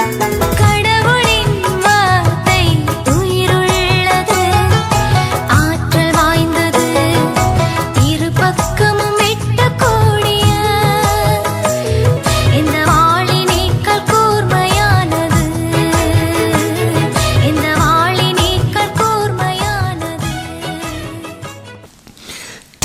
Kai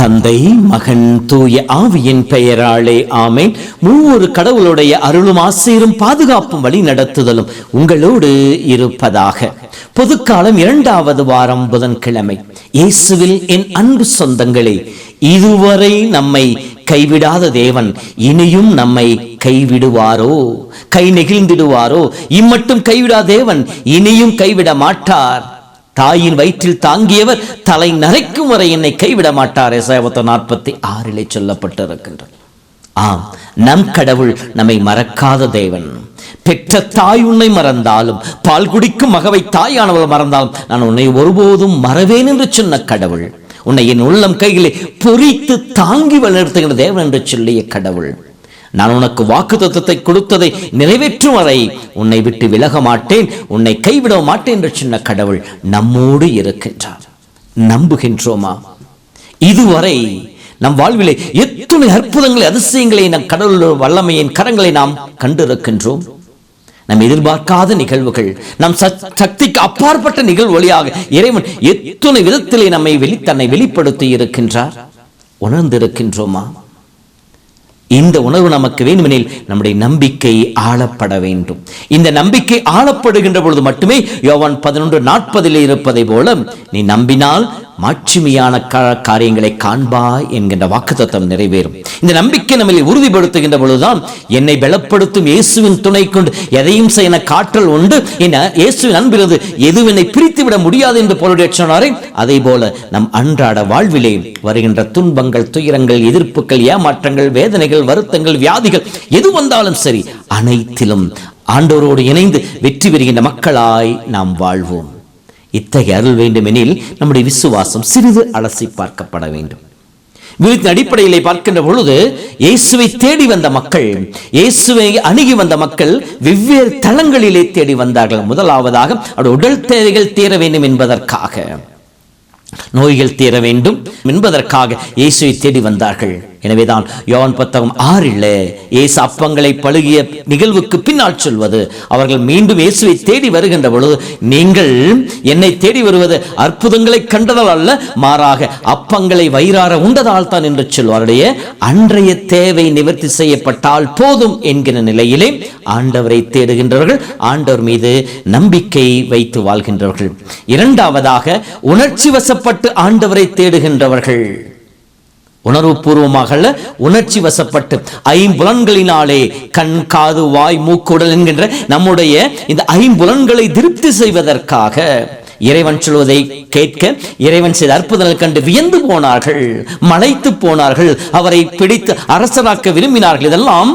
தந்தை மகன் தூய ஆவியின் பெயராலே ஆமேன். மூவொரு கடவுளுடைய அருளும் ஆசீரும் பாதுகாப்பும் வழி நடத்துதலும் உங்களோடு இருப்பதாக. பொதுக்காலம் இரண்டாவது வாரம் புதன்கிழமை. இயேசுவில் என் அன்பு சொந்தங்களே இதுவரை நம்மை கைவிடாத தேவன் இனியும் நம்மை கைவிடுவாரோ? கை நெகிழ்ந்திடுவாரோ? இம்மட்டும் கைவிடா தேவன் இனியும் கைவிட மாட்டார். தாயின் வயிற்றில் தாங்கியவர் தலை நரைக்கும் வரை என்னை கைவிட மாட்டார். எசாயவத்த நாற்பத்தி ஆறிலே சொல்லப்பட்டிருக்கின்றது. ஆம் நம் கடவுள் நம்மை மறக்காத தேவன். பெற்ற தாய் உன்னை மறந்தாலும் பால் குடிக்கும் மகவை தாயானவர் மறந்தாலும் நான் உன்னை ஒருபோதும் மறவேன் என்று சொன்ன கடவுள் உன்னை என் உள்ளம் கையிலே பொறித்து தாங்கி வளர்த்துகிற தேவன் என்று சொல்லிய கடவுள். நான் உனக்கு வாக்கு தத்துவத்தை கொடுத்ததை நிறைவேற்றும் வரை உன்னை விட்டு விலக மாட்டேன் உன்னை கைவிட மாட்டேன் என்று சின்ன கடவுள் நம்மோடு இருக்கின்றார். நம்புகின்றோமா? இதுவரை நம் வாழ்விலே எத்தனை அற்புதங்களை அதிசயங்களை நம் கடவுள் வல்லமையின் கரங்களை நாம் கண்டிருக்கின்றோம்? நம் எதிர்பார்க்காத நிகழ்வுகள் நம் சக்திக்கு அப்பாற்பட்ட நிகழ்வு வழியாக இறைவன் எத்தனை விதத்திலே நம்மை வெளி தன்னை வெளிப்படுத்தி இருக்கின்றார்? உணர்ந்திருக்கின்றோமா? இந்த உணர்வு நமக்கு வேண்டுமெனில் நம்முடைய நம்பிக்கை ஆளப்பட வேண்டும். இந்த நம்பிக்கை ஆளப்படுகின்ற பொழுது மட்டுமே யோவான் பதினொன்று நாற்பதில் இருப்பதை போல நீ நம்பினால் மாட்சிமையான காரியங்களை காண்பாய் என்கின்ற வாக்குத்தத்தம் நிறைவேறும். இந்த நம்பிக்கை நம்மளை உறுதிப்படுத்துகின்ற பொழுதுதான் என்னை பலப்படுத்தும் இயேசுவின் துணை கொண்டு எதையும் செய்ய காற்றல் உண்டு. என இயேசுவின் அன்பிலிருந்து எதுவும் என்னை பிரித்து விட முடியாது என்று போலுடைய சொன்னாரே. அதே போல நம் அன்றாட வாழ்விலே வருகின்ற துன்பங்கள் துயரங்கள் எதிர்ப்புகள் ஏமாற்றங்கள் வேதனைகள் வருத்தங்கள் வியாதிகள் எது வந்தாலும் சரி அனைத்திலும் ஆண்டோரோடு இணைந்து வெற்றி பெறுகின்ற மக்களாய் நாம் வாழ்வோம். இத்தகைய அருள் வேண்டுமெனில் நம்முடைய விசுவாசம் சிறிது அலசி பார்க்கப்பட வேண்டும். விருத்தின் அடிப்படையிலே பார்க்கின்ற பொழுது இயேசுவை தேடி வந்த மக்கள் இயேசுவை அணுகி வந்த மக்கள் வெவ்வேறு தளங்களிலே தேடி வந்தார்கள். முதலாவதாக அவருடைய உடல் தேவைகள் தீர வேண்டும் என்பதற்காக நோய்கள் தீர வேண்டும் என்பதற்காக இயேசுவை தேடி வந்தார்கள். எனவேதான் யோவான் புத்தகம் ஆறில் இயேசு அப்பங்களை பழுகிய நிகழ்வுக்கு பின்னால் சொல்வது அவர்கள் மீண்டும் இயேசுவை தேடி வருகின்ற பொழுது நீங்கள் என்னை தேடி வருவது அற்புதங்களை கண்டதால் அல்ல மாறாக அப்பங்களை வயிறார உண்டதால் தான் என்று சொல்வாருடைய அன்றைய தேவை நிவர்த்தி செய்யப்பட்டால் போதும் என்கிற நிலையிலே ஆண்டவரை தேடுகின்றவர்கள் ஆண்டவர் மீது நம்பிக்கை வைத்து வாழ்கின்றவர்கள். இரண்டாவதாக உணர்ச்சி வசப்பட்டு ஆண்டவரை தேடுகின்றவர்கள். உணர்வுபூர்வமாக அல்ல, உணர்ச்சி வசப்பட்டு ஐம்புலன்களினாலே கண் காது வாய் மூக்குடல் என்கின்ற நம்முடைய இந்த ஐம்புலன்களை திருப்தி செய்வதற்காக இறைவன் சொல்வதை கேட்க இறைவன் செய்த அற்புதங்கள் கண்டு வியந்து போனார்கள் மலைத்து போனார்கள் அவரை பிடித்து அரசராக்க விரும்பினார்கள். இதெல்லாம்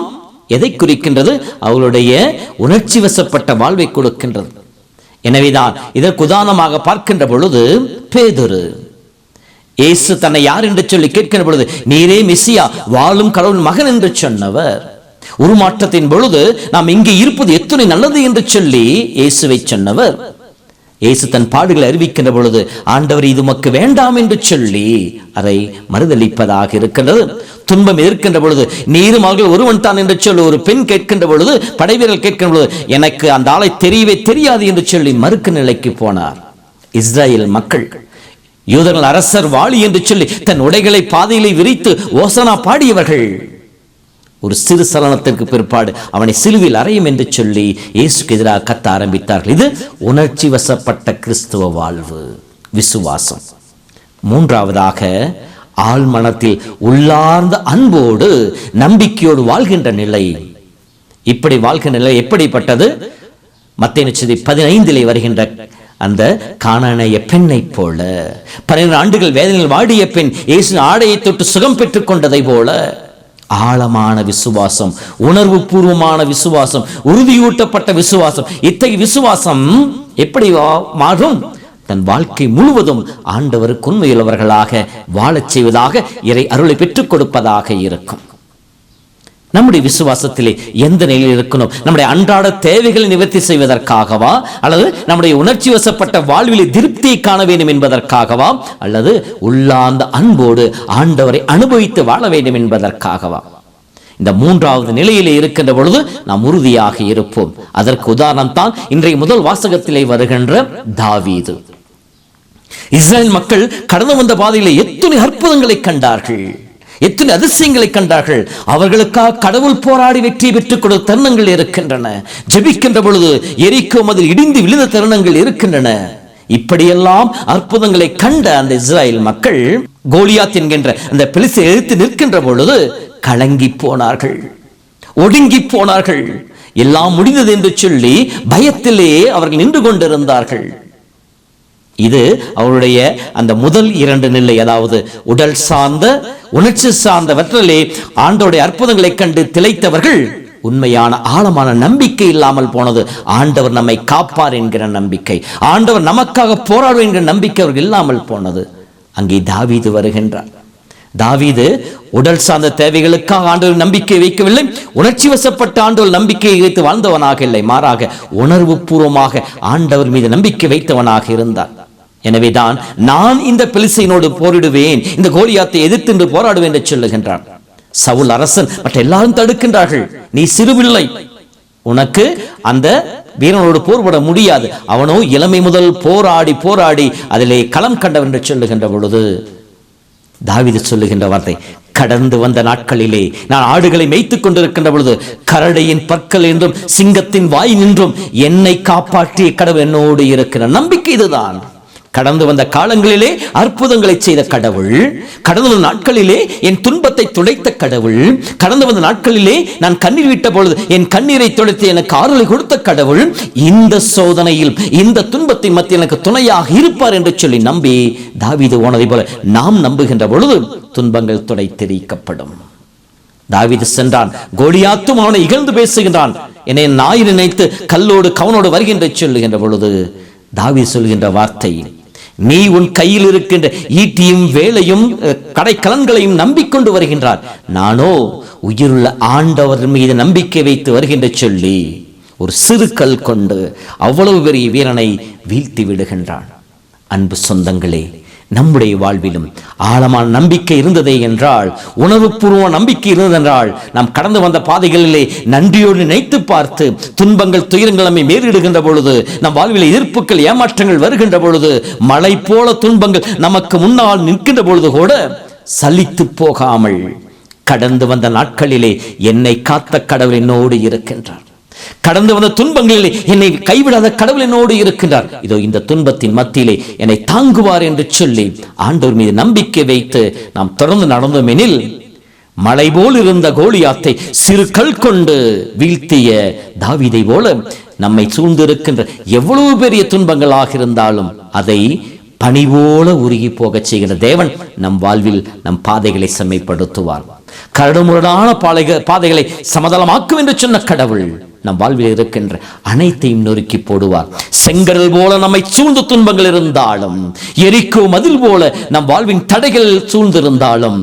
எதை குறிக்கின்றது? அவர்களுடைய உணர்ச்சி வசப்பட்ட வாழ்வை கொடுக்கின்றது. எனவேதான் இதற்கு உதாரணமாக பார்க்கின்ற பொழுது பேதுரு இயேசு தன்னை யார் என்று சொல்லி கேட்கிற பொழுது நீரே மிஸ்ஸியா வாழும் கடவுள் மகன் என்று சொன்னவர். உருமாற்றத்தின் பொழுது நாம் இங்கே இருப்பது எத்தனை நல்லது என்று சொல்லி இயேசுவை சொன்னவர். இயேசு தன் பாடுகளை அறிவிக்கின்ற பொழுது ஆண்டவர் இது உமக்கு வேண்டாம் என்று சொல்லி அதை மறுதளிப்பதாக இருக்கின்றது. துன்பம் எதிர்க்கின்ற பொழுது நீரும் அவர்கள் ஒருவன் தான் என்று சொல்லி ஒரு பெண் கேட்கின்ற பொழுது படைவீரர் கேட்கின்ற பொழுது எனக்கு அந்த ஆளை தெரியவே தெரியாது என்று சொல்லி மறுக்க நிலைக்கு போனார். இஸ்ரேல் மக்கள் யூதர்கள் அரசர் வாளி என்று சொல்லி தன் உடைகளை பாதையிலே விரித்து ஓசனா பாடியவர்கள். ஒரு சிறு சலனத்திற்கு பிற்பாடு அவனை சிலுவில் அறையும் என்று சொல்லி இயேசுக்கு எதிராக கத்த ஆரம்பித்தார்கள். இது உணர்ச்சி வசப்பட்ட கிறிஸ்துவ வாழ்வு. விசுவாசம். மூன்றாவதாக ஆழ்மனத்தில் உள்ளார்ந்த அன்போடு நம்பிக்கையோடு வாழ்கின்ற நிலை. இப்படி வாழ்கின்ற நிலை எப்படிப்பட்டது? மத்திய நிச்சயத்தை பதினைந்திலே வருகின்ற அந்த காணனைய பெண்ணைப் போல. பன்னிரண்டு ஆண்டுகள் வேதனையில் வாடிய பெண் இயேசு ஆடையை தொட்டு சுகம் பெற்றுக் கொண்டதை போல. ஆழமான விசுவாசம் உணர்வு பூர்வமான விசுவாசம் உறுதியூட்டப்பட்ட விசுவாசம் இத்தகைய விசுவாசம் எப்படி வா- மாறும்? தன் வாழ்க்கை முழுவதும் ஆண்டவருக்கு உண்மையுள்ளவர்களாக வாழச் செய்வதாக இறை அருளை பெற்றுக் கொடுப்பதாக இருக்கும். நம்முடைய விசுவாசத்திலே எந்த நிலையில் இருக்கணும்? நம்முடைய அன்றாட தேவைகளை நிவர்த்தி செய்வதற்காகவா? அல்லது நம்முடைய உணர்ச்சி வசப்பட்ட வாழ்விலே திருப்தியை காண வேண்டும் என்பதற்காகவா? அல்லது உள்ளார்ந்த அன்போடு ஆண்டவரை அனுபவித்து வாழ வேண்டும் என்பதற்காகவா? இந்த மூன்றாவது நிலையிலே இருக்கின்ற பொழுது நாம் உறுதியாக இருப்போம். அதற்கு உதாரணம் தான் இன்றைய முதல் வாசகத்திலே வருகின்ற தாவீது. இஸ்ரேல் மக்கள் கடந்து வந்த பாதையிலே எத்தனை அற்புதங்களை கண்டார்கள்? எத்தனை அதிசயங்களை கண்டார்கள். அவர்களுக்காக கடவுள் போராடி வெற்றி பெற்றுக் கொடுத்த தருணங்கள் இருக்கின்றன. ஜெபிக்கின்ற பொழுது எரிக்கும் அதில் இடிந்து விழுந்த தருணங்கள் இருக்கின்றன. இப்படியெல்லாம் அற்புதங்களை கண்ட அந்த இஸ்ரேல் மக்கள் கோலியாத் என்கின்ற அந்த பிலிசை எழுத்து நிற்கின்ற பொழுது கலங்கி போனார்கள். ஒடுங்கி போனார்கள். எல்லாம் முடிந்தது என்று சொல்லி பயத்திலே அவர்கள் நின்று கொண்டிருந்தார்கள். இது அவருடைய அந்த முதல் இரண்டு நிலை அதாவது உடல் சார்ந்த உணர்ச்சி சார்ந்தவற்றிலே ஆண்டோடைய அற்புதங்களைக் கண்டு திளைத்தவர்கள் உண்மையான ஆழமான நம்பிக்கை இல்லாமல் போனது. ஆண்டவர் நம்மை காப்பார் என்கிற நம்பிக்கை. ஆண்டவர் நமக்காக போராடும் என்கிற நம்பிக்கை அவர்கள் இல்லாமல் போனது. அங்கே தாவீது வருகின்றார். தாவீது உடல் சார்ந்த தேவைகளுக்காக ஆண்டவர் நம்பிக்கை வைக்கவில்லை. உணர்ச்சி வசப்பட்ட ஆண்டவர் நம்பிக்கையை வைத்து வாழ்ந்தவனாக இல்லை. மாறாக உணர்வு பூர்வமாக ஆண்டவர் மீது நம்பிக்கை வைத்தவனாக இருந்தார். எனவேதான் நான் இந்த பிலிசைனோடு போரிடுவேன் இந்த கோலியாத்தை எதிர்த்து நின்று போராடுவேன் என்று சொல்லுகின்றான். சவுல் அரசன் மற்ற எல்லாரும் தடுக்கின்றார்கள். நீ சிறுவில்லை. உனக்கு அந்த வீரனோடு போர்பட முடியாது. அவனோ இளமை முதல் போராடி போராடி அதிலே களம் கண்டவன் என்று சொல்லுகின்ற பொழுது தாவிது சொல்லுகின்ற வார்த்தை கடந்து வந்த நாட்களிலே நான் ஆடுகளை மேய்த்துக் கொண்டிருக்கின்ற பொழுது கரடையின் பற்கள் என்றும் சிங்கத்தின் வாய் நின்றும் என்னை காப்பாற்றிய கடவுள் என்னோடு இருக்கிற நம்பிக்கை இதுதான். கடந்து வந்த காலங்களிலே அற்புதங்களை செய்த கடவுள் கடந்து வந்த நாட்களிலே என் துன்பத்தை துடைத்த கடவுள் கடந்து வந்த நாட்களிலே நான் கண்ணீர் விட்ட பொழுது என் கண்ணீரை துடைத்து எனக்கு ஆறுதலை கொடுத்த கடவுள் இந்த சோதனையில் இந்த துன்பத்தின் மத்தியில் எனக்கு துணையாக இருப்பார் என்று சொல்லி நம்பி தாவீது ஓனதை போல நாம் நம்புகின்ற பொழுது துன்பங்கள் துடைத்தெறிக்கப்படும் தாவிது சென்றான் கோலியாத்தும் அவனை இகழ்ந்து பேசுகின்றான். என்னை நாய் நினைத்து கல்லோடு கவனோடு வருகின்ற சொல்லுகின்ற பொழுது தாவி சொல்கின்ற வார்த்தை நீ உன் கையில் இருக்கின்ற ஈட்டியும் வேலையும் கடைக்கலன்களையும் நம்பிக்கொண்டு வருகின்றார். நானோ உயிருள்ள ஆண்டவர் மீது நம்பிக்கை வைத்து வருகின்ற சொல்லி ஒரு சிறு கல் கொண்டு அவ்வளவு பெரிய வீரனை வீழ்த்தி விடுகின்றான். அன்பு சொந்தங்களே நம்முடைய வாழ்விலும். ஆழமான நம்பிக்கை இருந்ததே என்றால் உணர்வுபூர்வ நம்பிக்கை இருந்ததென்றால் நாம் கடந்து வந்த பாதைகளிலே நன்றியோடு நினைத்து பார்த்து துன்பங்கள் துயரங்கள் நம்மை மேலிடுகின்ற பொழுது நம் வாழ்வில் எதிர்ப்புகள் ஏமாற்றங்கள் வருகின்ற பொழுது மலை போல துன்பங்கள் நமக்கு முன்னால் நிற்கின்ற பொழுது கூட சலித்து போகாமல் கடந்து வந்த நாட்களிலே என்னை காத்த கடவுள் என்னோடு இருக்கின்றார். கடந்து வந்த துன்பங்களிலே என்னை கைவிடாத கடவுள் என்னோடு இருக்கின்றார். இதோ இந்த துன்பத்தின் மத்தியிலே என்னை தாங்குவார் என்று சொல்லி ஆண்டவர் மீது நம்பிக்கை வைத்து நாம் தொடர்ந்து நடந்தோம் எனில் மலை போல் இருந்த கோலியாத்தை சிறு கல் கொண்டு வீழ்த்திய தாவிதை போல நம்மை சூழ்ந்திருக்கின்ற எவ்வளவு பெரிய துன்பங்களாக இருந்தாலும் அதை பணிபோல உருகி போகச் செய்கிற தேவன் நம் வாழ்வில் நம் பாதைகளை செம்மைப்படுத்துவார். கரடுமுரடான பாதைக பாதைகளை சமதளமாக்கும் என்று சொன்ன கடவுள். நம் வாழ்வில் இருக்கின்ற அனைத்தையும் நொறுக்கி போடுவார். செங்கடல் போல நம்மை சூழ்ந்து துன்பங்கள் இருந்தாலும் எரிக்கோ மதில் போல நம் வாழ்வின் தடைகள் சூழ்ந்திருந்தாலும்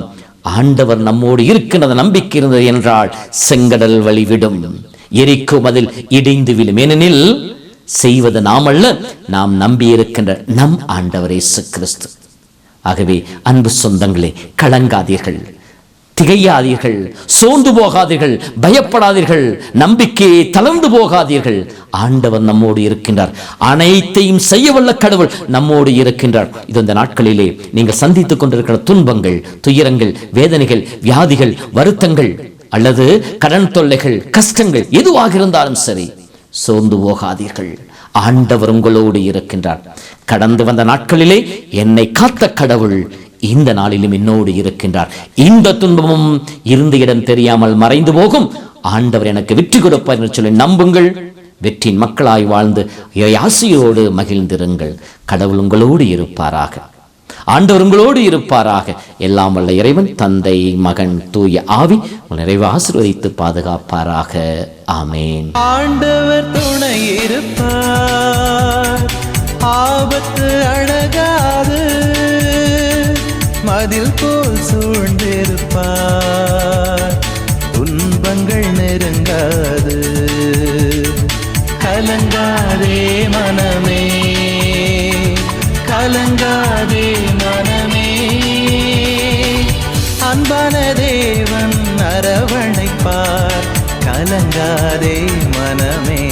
ஆண்டவர் நம்மோடு இருக்கின்ற நம்பிக்கை இருந்தது என்றால் செங்கடல் வழிவிடும் எரிக்கோ மதில் இடிந்து விடும் ஏனெனில் செய்வது நாம் அல்ல நாம் நம்பியிருக்கின்ற நம் ஆண்டவர் இயேசு கிறிஸ்து. ஆகவே அன்பு சொந்தங்களே கலங்காதீர்கள். திகையாதீர்கள் சோர்ந்து போகாதீர்கள் பயப்படாதீர்கள் நம்பிக்கையை தளர்ந்து போகாதீர்கள். ஆண்டவர் நம்மோடு இருக்கின்றார். அனைத்தையும் செய்ய வல்ல கடவுள் நம்மோடு இருக்கின்றார். இது இந்த நாட்களிலே நீங்கள் சந்தித்துக் கொண்டிருக்கிற துன்பங்கள் துயரங்கள் வேதனைகள் வியாதிகள் வருத்தங்கள் அல்லது கடன் தொல்லைகள் கஷ்டங்கள் எதுவாக இருந்தாலும் சரி சோர்ந்து போகாதீர்கள். ஆண்டவர் உங்களோடு இருக்கின்றார். கடந்து வந்த நாட்களிலே என்னை காத்த கடவுள் இந்த நாளிலும் என்னோடு இருக்கின்றார். இந்த துன்பமும் இருந்த இடம் தெரியாமல் மறைந்து போகும். ஆண்டவர் எனக்கு வெற்றி கொடுப்பார் என்று சொல்லி நம்புங்கள். வெற்றியின் மக்களாய் வாழ்ந்து ஆசையோடு மகிழ்ந்திருங்கள். கடவுள் உங்களோடு இருப்பாராக. ஆண்டவர் உங்களோடு இருப்பாராக. எல்லாம் வல்ல இறைவன் தந்தை மகன் தூய ஆவி நிறைவு ஆசீர்வதித்து பாதுகாப்பாராக. ஆமேன். ஆண்டவர் துணை இருப்பார். ஆபத்து அழகாது காதில் போல் சூழ்ந்திருப்பார். துன்பங்கள் நெருங்காது. கலங்காதே மனமே. கலங்காதே மனமே. அன்பான தேவன் அரவணைப்பார். கலங்காதே மனமே.